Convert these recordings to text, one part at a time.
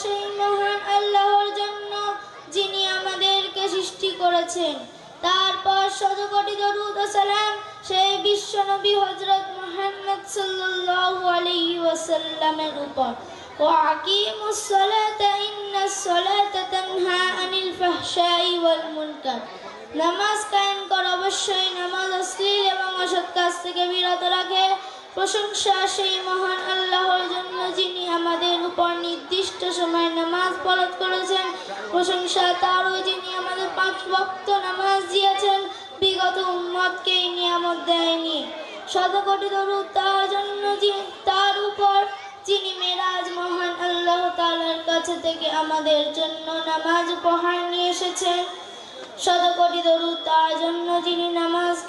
যাবতীয় প্রশংসা সেই মহান আল্লাহর জন্য যিনি আমাদেরকে সৃষ্টি করেছেন তারপর শতকোটি দরুদ ও সালাম সেই বিশ্ব নবী হজরত মুহাম্মদ সাল্লাল্লাহু আলাইহি ওয়াসাল্লামের উপর وأقيموا الصلاة إن الصلاة تنهى عن الفحشاء والمنكر নামাজ কায়েম কর অবশ্যই নামাজ অশ্লীল এবং অসৎ কাজ থেকে বিরত রাখে প্রশংসা সেই মহান আল্লাহর জন্য যিনি আমাদের উপর নির্দিষ্ট সময় নামাজ ফরজ করেছেন। প্রশংসা তারও যিনি আমাদের পাঁচ ভক্ত নামাজ দিয়েছেন, বিগত উম্মতকে এই নিয়ামত দেয়নি। শতকোটি দরুদ তার জন্য তার উপর যিনি মেরাজ মহান আল্লাহ তাআলার কাছে থেকে আমাদের জন্য নামাজ উপহার নিয়ে এসেছেন, শতকোটি দরুদ তার জন্য যিনি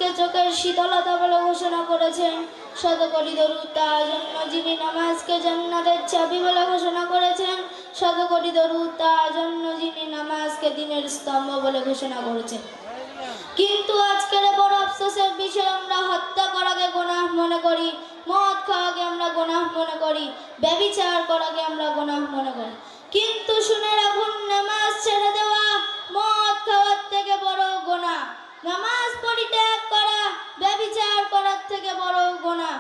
নামাজকে চোখের শীতলতা বলে ঘোষণা করেছেন শতকোটি দরুদ তার জন্য যিনি নামাজকে জান্নাতের চাবি বলে ঘোষণা করেছেন। শতকোটি দরুদ তার জন্য যিনি নামাজকে দিনের স্তম্ভ বলে ঘোষণা করেছেন। কিন্তু আজকের বড় আফসোসের বিষয়, আমরা হত্যা করাকে গোনাহ মনে করি, মদ খাওয়াকে আমরা গোনাহ মনে করি ব্যভিচার করাকে আমরা গোনাহ মনে করি। কিন্তু শুনে রাখুন থেকে বড় গোনা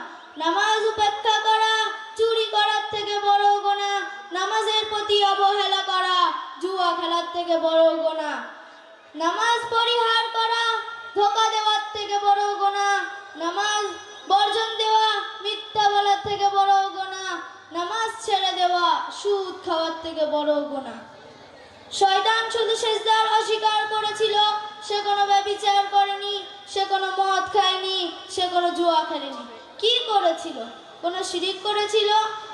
নামাজ উপেক্ষা করা, চুরি করার থেকে বড় গোনা নামাজের প্রতি অবহেলা করা, জুয়া খেলার থেকে বড় গোনা নামাজ পরিহার করা, ধোকা দেওয়ার থেকে বড় গোনা নামাজ বর্জন দেওয়া, মিথ্যা বলার থেকে বড় গোনা নামাজ ছেড়ে দেওয়া, সুদ খাওয়ার থেকে বড় গোনা শয়তান শুধু সেজদার অস্বীকার করেছিল, সে কোনো ব্যভিচার করেনি। সে কোনো মদ খায়নি, সে কোনো জুয়া খেলেনি। কি করেছিল? কোনো শিরিক করেছিল?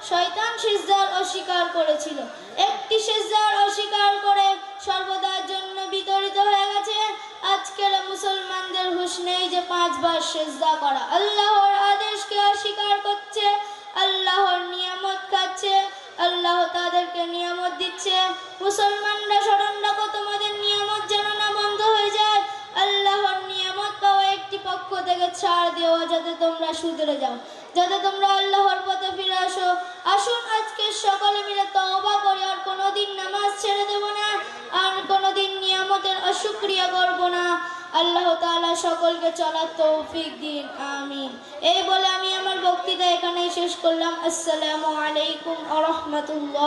শয়তান সেজদার অস্বীকার করেছিল। একটি সেজদার অস্বীকার করে সর্বদার জন্য বিতরিত হয়ে গেছে। আজকের মুসলমানদের হুশ নেই যে পাঁচবার সেজদা করা। আল্লাহর আদেশকে অস্বীকার করছে, আল্লাহর নিয়ামত খাচ্ছে, আল্লাহ তাদেরকে নিয়ামত দিচ্ছে। মুসলমানরা থেকে ছাড় দেওয়া যাতে তোমরা শুধরে যাও। যাতে তোমরা আল্লাহর পথে ফিরে আসো। আসুন আজকে সকলে মিলে তওবা করি, আর কোনোদিন নামাজ ছেড়ে দেব না, আর কোনোদিন নিয়ামতের অশুক্রিয়া করব না। আল্লাহ তাআলা সকলকে চলার তৌফিক দিন, আমিন। এই বলে আমি আমার বক্তৃতা এখানেই শেষ করলাম। আসসালামু আলাইকুম আ রহমতুল্লাহ।